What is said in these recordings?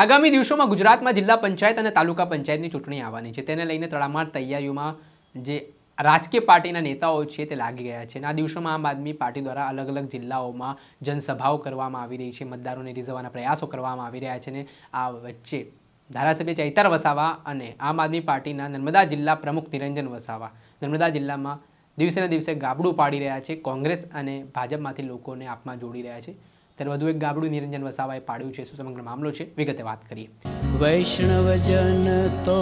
આગામી દિવસોમાં ગુજરાતમાં જિલ્લા પંચાયત અને તાલુકા પંચાયતની ચૂંટણી આવવાની છે. તેને લઈને તડામાર તૈયારીઓમાં જે રાજકીય પાર્ટીના નેતાઓ છે તે લાગી ગયા છે. અને આ દિવસોમાં આમ આદમી પાર્ટી દ્વારા અલગ અલગ જિલ્લાઓમાં જનસભાઓ કરવામાં આવી રહી છે. મતદારોને રીઝવવાના પ્રયાસો કરવામાં આવી રહ્યા છે. અને આ વચ્ચે ધારાસભ્ય ચૈતર વસાવા અને આમ આદમી પાર્ટીના નર્મદા જિલ્લા પ્રમુખ નિરંજન વસાવા નર્મદા જિલ્લામાં દિવસે ને દિવસે ગાબડું પાડી રહ્યા છે. કોંગ્રેસ અને ભાજપમાંથી લોકોને આપમાં જોડી રહ્યા છે. ત્યારે વધુ એક ગાબડું નિરંજન વસાવાએ પાડ્યું છે શું સમગ્ર મામલો છે. વિગતે વાત કરીએ. વૈષ્ણવજન તો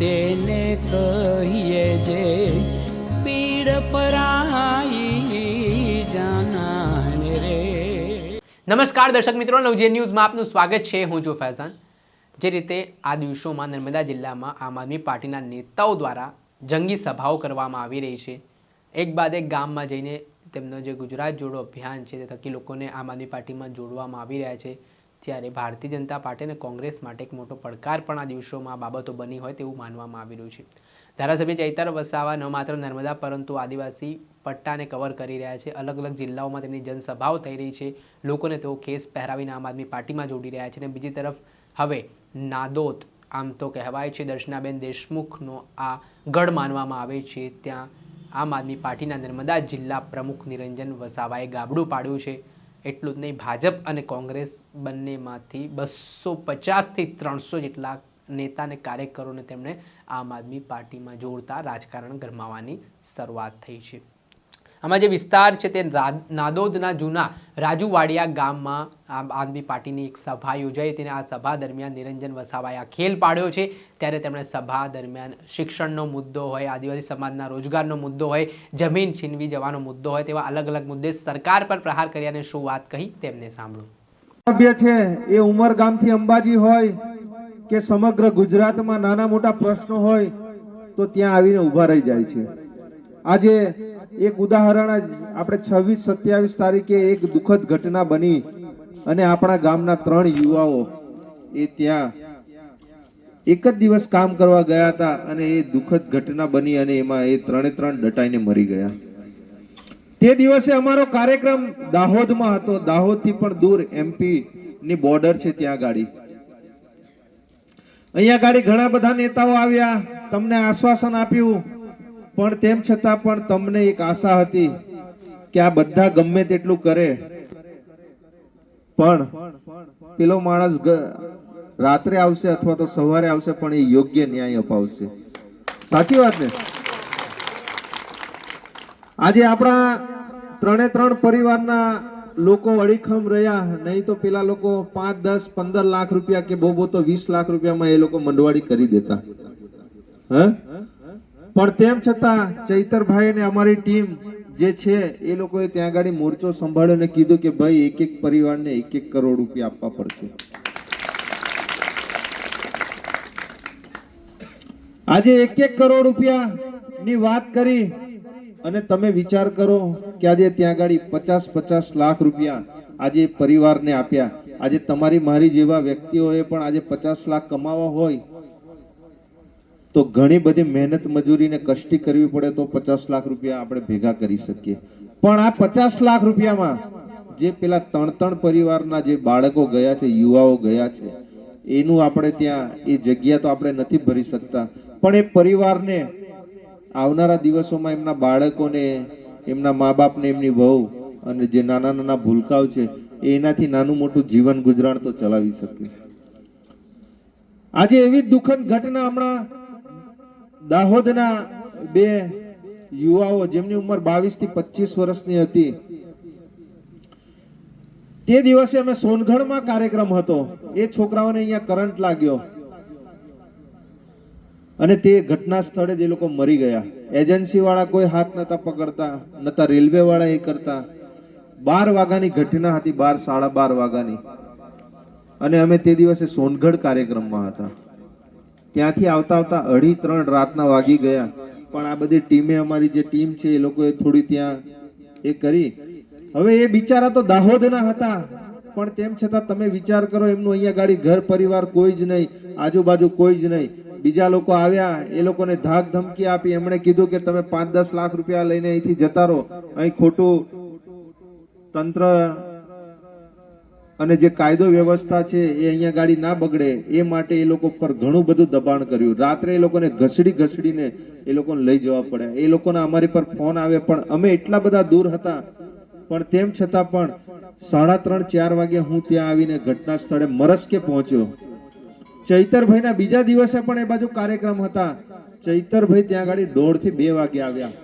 તેને કહીએ જે પીડ પરાઈ જાનાને રે. નમસ્કાર દર્શક મિત્રો નવજે ન્યૂઝમાં આપનું સ્વાગત છે. હું છું ફૈઝાન. જે રીતે આ દિવસોમાં નર્મદા જિલ્લામાં આમ આદમી પાર્ટીના નેતાઓ દ્વારા જંગી સભાઓ કરવામાં આવી રહી છે. એક બાદ એક ગામમાં જઈને તેમનો જે ગુજરાત જોડો અભિયાન છે તે થકી લોકોને આમ આદમી પાર્ટીમાં જોડવામાં આવી રહ્યા છે, ત્યારે ભારતીય જનતા પાર્ટી અને કોંગ્રેસ માટે એક મોટો પડકાર પણ આ દિવસોમાં બાબતો બની હોય તેવું માનવામાં આવી રહ્યું છે. ધારાસભ્ય ચૈતર વસાવા ન માત્ર નર્મદા પરંતુ આદિવાસી પટ્ટાને કવર કરી રહ્યા છે. અલગ અલગ જિલ્લાઓમાં તેમની જનસભાઓ થઈ રહી છે. લોકોને તેઓ કેસ પહેરાવીને આમ આદમી પાર્ટીમાં જોડી રહ્યા છે અને બીજી તરફ હવે નાદોત આમ તો કહેવાય છે, દર્શનાબેન દેશમુખનો આ ગઢ માનવામાં આવે છે. ત્યાં આમ આદમી પાર્ટીના નર્મદા જિલ્લા પ્રમુખ નિરંજન વસાવાએ ગાબડું પાડ્યું છે. એટલું જ નહીં, ભાજપ અને કોંગ્રેસ બંનેમાંથી બસો પચાસથી ત્રણસો જેટલા નેતા અને કાર્યકરોને તેમણે આમ આદમી પાર્ટીમાં જોડતા રાજકારણ ગરમાવાની શરૂઆત થઈ છે. આમાં જે વિસ્તાર છે તે નાદોદના જૂના રાજુવાડિયા ગામમાં આમ આદમી પાર્ટીની એક સભા યોજાઈ હતી આ સભા દરમિયાન નિરંજન વસાવાએ આ ખેલ પાડ્યો છે. ત્યારે તેમણે સભા દરમિયાન શિક્ષણનો મુદ્દો હોય, આદિવાસી સમાજના રોજગારનો મુદ્દો હોય, જમીન છીનવી જવાનો મુદ્દો હોય તેવા અલગ અલગ મુદ્દે સરકાર પર પ્રહાર કર્યા અને શું વાત કહી તેમને સાંભળો. સભ્ય છે, એ ઉમરગામથી અંબાજી હોય કે સમગ્ર ગુજરાતમાં નાના મોટા પ્રશ્નો હોય, તો ત્યાં આવીને ઊભા રહી જાય છે. આજે એક ઉદાહરણ આપણે છવ્વીસ સત્યાવીસ તારીખે એક દુઃખદ ઘટના બની અને આપણા ગામના ત્રણ યુવાઓ એ ત્યાં એક જ દિવસ કામ કરવા ગયા હતા અને એ દુઃખદ ઘટના બની અને એમાં એ ત્રણે ત્રણ દટાઈને મરી ગયા. તે દિવસે અમારો કાર્યક્રમ દાહોદમાં હતો. દાહોદથી પણ દૂર એમપી ની બોર્ડર છે ત્યાં ગાડી. અહીંયા ગાડી ઘણા બધા નેતાઓ આવ્યા. તમને આશ્વાસન આપ્યું. પણ તેમ છતાં પણ તમને એક આશા હતી કે આ બધા ગમે તેટલું કરે. પણ પેલો માણસ રાત્રે આવશે અથવા તો સવારે આવશે, પણ એ યોગ્ય ન્યાય અપાવશે. સાચી વાત ને? આજે આપણા ત્રણે ત્રણ પરિવારના લોકો અડીખમ રહ્યા, નહીં તો પેલા લોકો પાંચ, દસ, પંદર લાખ રૂપિયા કે બહુ બહુ તો વીસ લાખ રૂપિયામાં એ લોકો મંડવાડી કરી દેતા. હ? પણ તેમ છતાં ચૈતરભાઈ અને અમારી ટીમ જે છે, એ લોકોએ ત્યાં આગળ મોરચો સંભાળ્યો અને કીધું કે ભાઈ એક એક પરિવારને એક એક કરોડ રૂપિયા આપવા પડશે. આજે એક એક કરોડ રૂપિયા ની વાત કરી અને તમે વિચાર કરો કે આજે ત્યાં આગળ પચાસ પચાસ લાખ રૂપિયા આજે પરિવારને આપ્યા. આજે તમારી મારી જેવા વ્યક્તિઓએ પણ આજે પચાસ લાખ કમાવા હોય તો ઘણી બધી મહેનત મજૂરી ને કષ્ટી કરવી પડે તો પચાસ લાખ રૂપિયા આપણે ભેગા કરી શકીએ. પણ આ પચાસ લાખ રૂપિયામાં જે પેલા ત્રણ ત્રણ પરિવારના જે બાળકો ગયા છે, યુવાઓ ગયા છે, એનું આપણે ત્યાં એ જગ્યા તો આપણે નથી ભરી શકતા. પણ એ પરિવારને આવનારા દિવસોમાં એમના બાળકોને, એમના મા બાપને એમની વહુ અને જે નાના નાના ભૂલકાઓ છે, એનાથી નાનું મોટું જીવન ગુજરાન તો ચલાવી શકે આજે એવી દુઃખદ ઘટના હમણાં દાહોદના બે યુવાઓ જેમની ઉંમર બાવીસથી પચીસ વર્ષની હતી. તે દિવસે અમે સોનગઢમાં કાર્યક્રમ હતો. એ છોકરાઓને અહીંયા કરંટ લાગ્યો. અને તે ઘટના સ્થળે જ લોકો મરી ગયા. એજન્સી વાળા કોઈ હાથ નતા પકડતા નતા રેલવે વાળા એ કરતા. બાર વાગ્યાની ઘટના હતી, બાર, સાડા બાર વાગ્યાની. અને અમે તે દિવસે સોનગઢ કાર્યક્રમમાં હતા. ત્યાંથી આવતા આવતા અઢી ત્રણ રાતના વાગી ગયા. પણ આ બધી ટીમે અમારી જે ટીમ છે એ લોકોએ થોડી ત્યાં એ કરી. હવે એ બિચારા તો દાહોદના હતા. પણ તેમ છતાં તમે વિચાર કરો એમનું અહીંયા ગાડી ઘર પરિવાર કોઈ જ નહીં, આજુબાજુ કોઈ જ નહીં. બીજા લોકો આવ્યા, એ લોકોને ધાક ધમકી આપી, એમણે કીધું કે તમે પાંચ દસ લાખ રૂપિયા લઈને અહીંથી જતા રહો. અહીં ખોટું તંત્ર અને જે કાયદો વ્યવસ્થા છે એ અહીંયા ગાડી ના બગડે, એ માટે એ લોકો પર ઘણું બધું દબાણ કર્યું. રાત્રે એ લોકોને ઘસડી ઘસડીને એ લોકોને લઈ જવા પડ્યા. એ લોકોના અમારી પર ફોન આવે પણ અમે એટલા બધા દૂર હતા. પણ તેમ છતાં પણ સાડા ત્રણ, ચાર વાગે હું ત્યાં આવીને ઘટના સ્થળે મરસ્કે પહોંચ્યો. ચૈતરભાઈના બીજા દિવસે પણ એ બાજુ કાર્યક્રમ હતા. ચૈતરભાઈ ત્યાં ગાડી દોઢથી બે વાગે આવ્યા.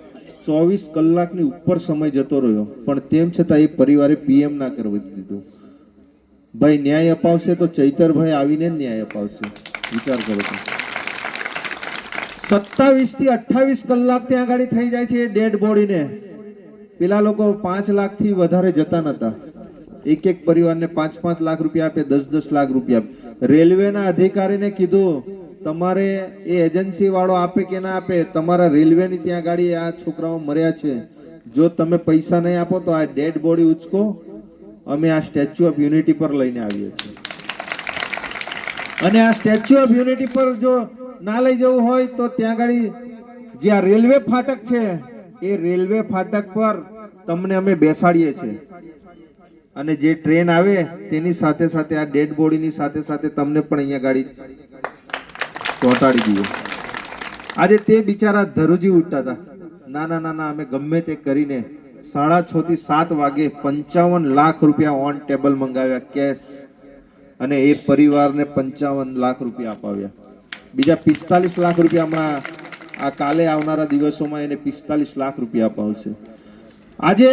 ચોવીસ કલાકની ઉપર સમય જતો રહ્યો. પણ તેમ છતાં એ પરિવારે પીએમ ના કરવા દીધું. ભાઈ, ન્યાય અપાવશે તો ચૈતરભાઈ આવીને જ ન્યાય અપાવશે. વિચાર કરો તો સત્તાવીસથી અઠ્ઠાવીસ કલાક ત્યાં આગળ થઈ જાય છે ડેડ બોડીને. પેલા લોકો પાંચ લાખથી વધારે જતા નતા. એક એક પરિવારને પાંચ પાંચ લાખ રૂપિયા આપે, દસ દસ લાખ રૂપિયા આપે. રેલવેના અધિકારીને કીધું, તમારે એ એજન્સી વાળો આપે કે ના આપે? તમારા રેલવેની ત્યાં ગાડી આ છોકરાઓ મર્યા છે. જો તમે પૈસા નહીં આપો તો આ ડેડ બોડી ઉચકો. અમે આ સ્ટેચ્યુ ઓફ યુનિટી પર લઈને આવીએ છીએ. અને આ સ્ટેચ્યુ ઓફ યુનિટી પર જો ના લઈ જવું હોય તો ત્યાં ગાડી, જે આ રેલવે ફાટક છે, એ રેલવે ફાટક પર તમને અમે બેસાડીએ છીએ. અને જે ટ્રેન આવે તેની સાથે સાથે આ ડેડ બોડીની સાથે સાથે તમને પણ અહીંયા ગાડી ચોંટાડી દઈએ. આજે તે બિચારા ધરુજી ઉઠતા હતા. ના ના ના ના અમે ગમે તે કરીને સાડા છ થી સાત વાગે પંચાવન લાખ રૂપિયા ઓન ટેબલ મંગાવ્યા કેશ. અને એ પરિવારને પંચાવન લાખ રૂપિયા અપાવ્યા. બીજા પિસ્તાલીસ લાખ રૂપિયા હમણાં આ કાલે આવનારા દિવસોમાં એને પિસ્તાલીસ લાખ રૂપિયા અપાવશે. આજે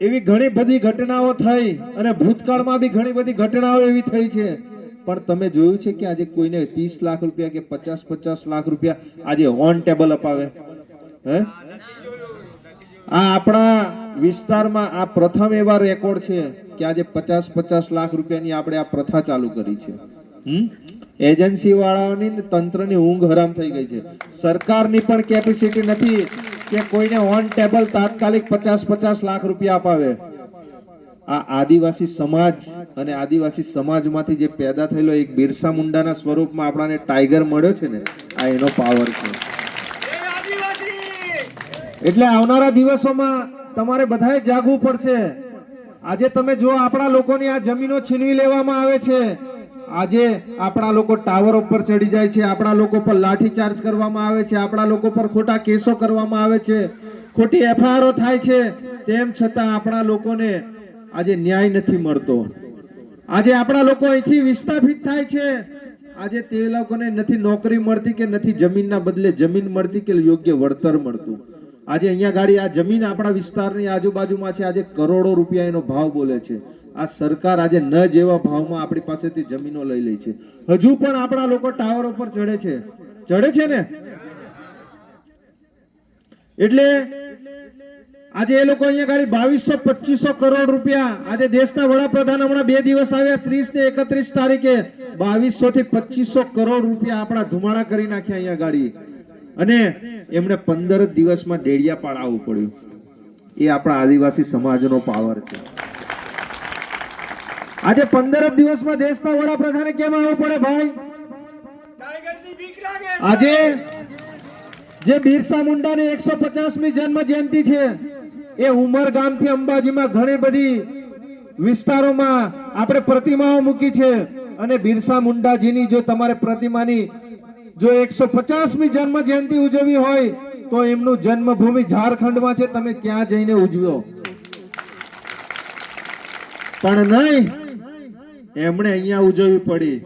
એવી ઘણી બધી ઘટનાઓ થઈ અને ભૂતકાળમાં બી ઘણી બધી ઘટનાઓ એવી થઈ છે. પણ તમે જોયું છે કે આજે કોઈને ત્રીસ લાખ રૂપિયા કે પચાસ પચાસ લાખ રૂપિયા આજે ઓન ટેબલ અપાવે? હે? આ આપણા વિસ્તારમાં આ પ્રથમ એવા રેકોર્ડ છે કે આજે પચાસ પચાસ લાખ રૂપિયાની આપણે આ પ્રથા ચાલુ કરી છે. એજન્સી વાળાઓની તંત્રની ઊંઘ હરામ થઈ ગઈ છે. સરકારની પણ કેપેસિટી નથી કે કોઈને ઓન ટેબલ તાત્કાલિક પચાસ પચાસ લાખ રૂપિયા અપાવે. આ આદિવાસી સમાજ અને આદિવાસી સમાજમાંથી જે પેદા થયેલો એક બિરસા મુંડાના સ્વરૂપમાં આપણાને ટાઈગર મળ્યો છે ને, આ એનો પાવર છે. એટલે આવનારા દિવસોમાં તમારે બધાએ જાગવું પડશે. આજે તમે જો આપણા લોકોની આ જમીનો છીનવી લેવામાં આવે છે. આજે આપણા લોકો ટાવર ઉપર ચડી જાય છે, આપણા લોકો પર લાઠીચાર્જ કરવામાં આવે છે, આપણા લોકો પર ખોટા કેસો કરવામાં આવે છે, ખોટી એફઆઈઆરો થાય છે. તેમ છતાં આપણા લોકોને આજે ન્યાય નથી મળતો. આજે આપણા લોકો અહીંથી વિસ્થાપિત થાય છે. આજે તે લોકોને નથી નોકરી મળતી કે નથી જમીનના બદલે જમીન મળતી કે યોગ્ય વળતર મળતું. આજે અહીંયા ગાડી આ જમીન આપણા વિસ્તારની આજુબાજુમાં છે. આજે કરોડો રૂપિયા એનો ભાવ બોલે છે. આ સરકાર આજે ન જેવા ભાવમાં આપણી પાસેથી જમીનો લઈ લે છે. હજુ પણ આપણા લોકો ટાવર ઉપર ચડે છે. ચડે છે ને? એટલે આજે એ લોકો અહીંયા ગાડી બાવીસો, પચીસો કરોડ રૂપિયા આજે દેશના વડાપ્રધાન હમણાં બે દિવસ આવ્યા ત્રીસ ને એકત્રીસ તારીખે બાવીસો થી પચીસો કરોડ રૂપિયા આપણા ધુમાડા કરી નાખ્યા અહીંયા ગાડી. અને એમણે પંદર દિવસમાં ડેડિયાપાડ આવવું પડ્યું. એ આપણા આદિવાસી સમાજનો પાવર છે. આજે પંદર જ દિવસમાં દેશના વડાપ્રધાને કેમ આવવું પડે ભાઈ? આજે જે બિરસા મુંડાની એકસો પચાસમી જન્મ જયંતિ છે એ ઉમર ગામથી અંબાજીમાં ઘણી બધી વિસ્તારોમાં આપણે પ્રતિમાઓ મૂકી છે. અને બિરસા મુંડાજીની જો તમારે પ્રતિમાની જો એકસો પચાસમી જન્મ જયંતિ ઉજવવી હોય, તો એમનું જન્મભૂમિ ઝારખંડમાં છે. તમે ત્યાં જઈને ઉજવો પણ નહીં, એમણે અહીંયા ઉજવવી પડી.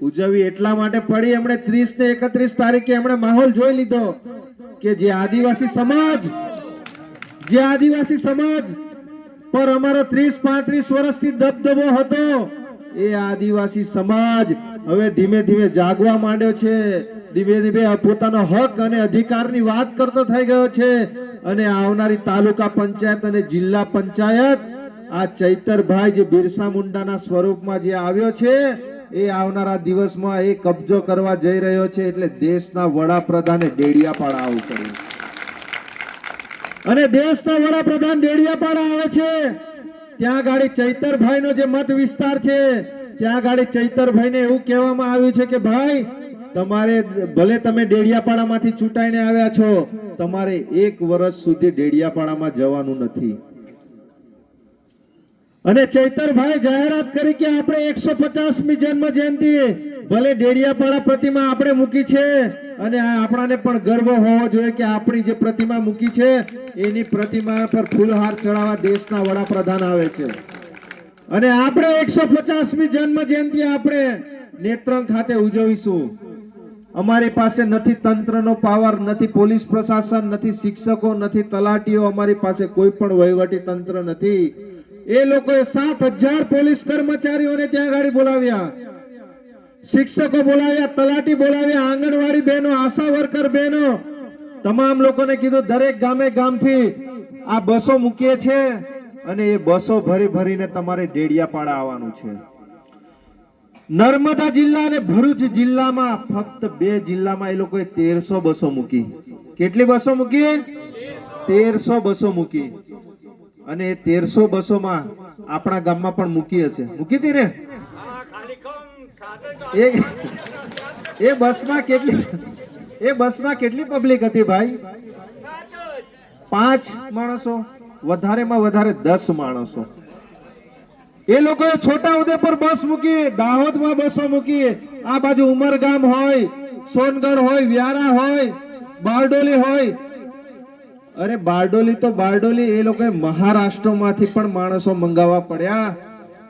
ઉજવવી એટલા માટે પડી, એમણે ત્રીસ ને એકત્રીસ તારીખે એમણે માહોલ જોઈ લીધો કે જે આદિવાસી સમાજ, જે આદિવાસી સમાજ, પર અમારો ત્રીસ પાંત્રીસ વર્ષથી દબદબો હતો. એ આદિવાસી સમાજ હવે ધીમે ધીમે જાગવા માંડ્યો છે. ધીમે ધીમે પોતાનો હક અને અધિકારની વાત કરતો થઈ ગયો છે. અને આવનારી તાલુકા પંચાયત અને જિલ્લા પંચાયત, આ ચૈતરભાઈ જે બિરસા મુંડાના સ્વરૂપમાં જે આવ્યો છે, એ આવનારા દિવસમાં એ કબજો કરવા જઈ રહ્યો છે એટલે દેશના વડાપ્રધાને ડેડિયાપાડા આવું કર્યું. અને દેશના વડાપ્રધાન ડેડિયાપાડા આવે છે. ત્યાં ગાડી ચૈતરભાઈ નો જે મત વિસ્તાર છે, ત્યાં ગાડી ચૈતરભાઈ ને એવું કહેવામાં આવ્યું છે કે, ભાઈ, તમારે ભલે તમે ડેડિયાપાડામાંથી ચૂંટાઈને આવ્યા છો, તમારે એક વર્ષ સુધી ડેડિયાપાડામાં જવાનું નથી. અને ચૈતરભાઈ જાહેરાત કરી કે, આપણે એકસો પચાસમી જન્મ જયંતિ ભલે ડેડિયાપાડા પ્રતિમા આપણે મૂકી છે, અને આપણાને પણ ગર્વ હોવો જોઈએ કે આપણી જે પ્રતિમા મૂકી છે, એની પ્રતિમા પર ફૂલહાર ચડાવવા દેશના વડાપ્રધાન આવે છે. અને આપણે એકસો પચાસમી જન્મ જયંતિ આપણે નેત્રંગ ખાતે ઉજવીશું. અમારી પાસે નથી તંત્રનો પાવર, નથી પોલીસ પ્રશાસન, નથી શિક્ષકો, નથી તલાટીઓ, અમારી પાસે કોઈ પણ વહીવટી તંત્ર નથી. એ લોકોએ સાત હજાર પોલીસ કર્મચારીઓને ત્યાં ગાડી બોલાવ્યા. શિક્ષકો બોલાવ્યા, તલાટી બોલાવ્યા, આંગણવાડી બહેનો, આશા વર્કર બહેનો. તમામ લોકોને કીધું, દરેક ગામે ગામથી આ બસો મૂકીએ છે અને એ બસો ભરી ભરીને તમારે ડેડિયાપાડા આવવાનું છે. નર્મદા જિલ્લા અને ભરૂચ જિલ્લામાં ફક્ત બે જિલ્લામાં એ લોકોએ તેરસો બસો મૂકી. કેટલી બસો મૂકી? તેરસો બસો મૂકી. અને એ તેરસો બસોમાં આપણા ગામમાં પણ મૂકી હશે. મૂકી હતી ને? એ બસમાં કેટલી, એ બસમાં કેટલી પબ્લિક હતી ભાઈ? પાંચ માણસો, વધારેમાં વધારે દસ માણસો. એ લોકોએ છોટા ઉદેપુર બસ મૂકી દાહોદમાં બસો મૂકી આ બાજુ ઉમરગામ હોય, સોનગઢ હોય, વ્યારા હોય, બારડોલી હોય. અરે બારડોલી તો બારડોલી એ લોકોએ મહારાષ્ટ્રમાંથી પણ માણસો મંગાવવા પડ્યા.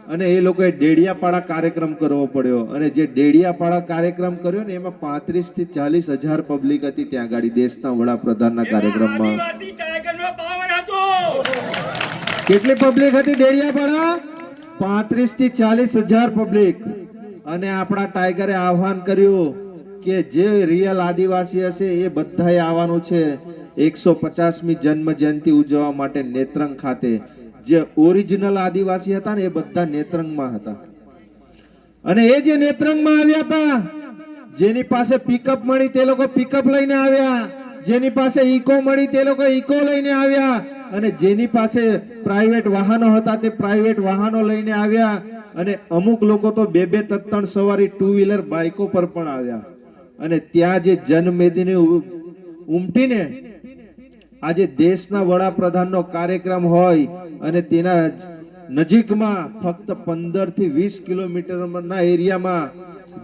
અને એ લોકોએ ડેડિયાપાડા કાર્યક્રમ કરવો પડ્યો. અને જે ડેડિયાપાડા કાર્યક્રમ કર્યો ને એમાં પાંત્રીસથી ચાલીસ હજાર પબ્લિક હતી ત્યાં ગાડી દેશના વડાપ્રધાનના કાર્યક્રમમાં. કેટલી પબ્લિક હતી ડેડિયાપાડા? પાંત્રીસથી ચાલીસ હજાર પબ્લિક. અને આપણા ટાઈગરે આહવાન કર્યું કે જે રિયલ આદિવાસી હશે એ બધાએ આવવાનું છે. એકસો પચાસમી જન્મ જયંતિ ઉજવવા માટે નેત્રંગ ખાતે જે ઓરિજિનલ આદિવાસી હતા ને એ બધા નેત્રંગમાં હતા. અને એ જે નેત્રંગમાં આવ્યા હતા, જેની પાસે પિકઅપ મળી તે લોકો પિકઅપ લઈને આવ્યા. જેની પાસે ઈકો મળી તે લોકો ઈકો લઈને આવ્યા. અને જેની પાસે પ્રાઇવેટ વાહનો હતા તે પ્રાઇવેટ વાહનો લઈને આવ્યા. અને અમુક લોકો તો બે બે ત્રણ સવારી ટુ વ્હીલર બાઇકો પર પણ આવ્યા. અને ત્યાં જે જનમેદીને ઉમટીને આજે દેશના વડાપ્રધાનનો કાર્યક્રમ હોય અને તેના નજીકમાં ફક્ત પંદરથી વીસ કિલોમીટરના એરિયામાં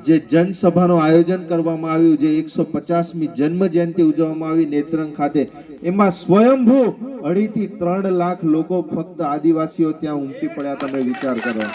જે જનસભાનું આયોજન કરવામાં આવ્યું, જે એકસો પચાસમી જન્મ જયંતિ ઉજવવામાં આવી નેત્રંગ ખાતે, એમાં સ્વયંભૂ અઢી થી ત્રણ લાખ લોકો ફક્ત આદિવાસીઓ ત્યાં ઉમટી પડ્યા તમે વિચાર કરો.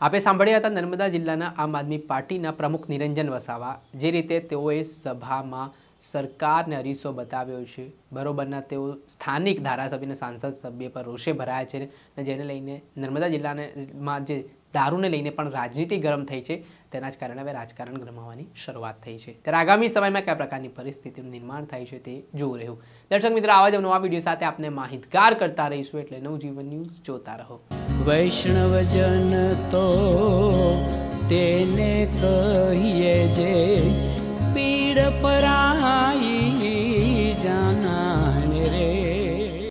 આપે સાંભળ્યા હતા નર્મદા જિલ્લાના આમ આદમી પાર્ટીના પ્રમુખ નિરંજન વસાવા, જે રીતે તેઓએ સભામાં સરકારને અરીસો બતાવ્યો છે. બરોબરના તેઓ સ્થાનિક ધારાસભ્ય અને સાંસદ સભ્ય પર રોષે ભરાયા છે અને જેને લઈને નર્મદા જિલ્લાને માં જે દારૂને લઈને પણ રાજનીતિ ગરમ થઈ છે, તેના જ કારણે હવે રાજકારણ ગરમાવાની શરૂઆત થઈ છે. ત્યારે આગામી સમયમાં કયા પ્રકારની પરિસ્થિતિનું નિર્માણ થાય છે તે જોવું રહ્યું. દર્શક મિત્રો, આવા જ નવા વીડિયો સાથે આપને માહિતગાર કરતા રહીશું એટલે નવજીવન ન્યૂઝ જોતા રહો. વૈષ્ણવજન તો તેને કહીએ પીડ પરાઈ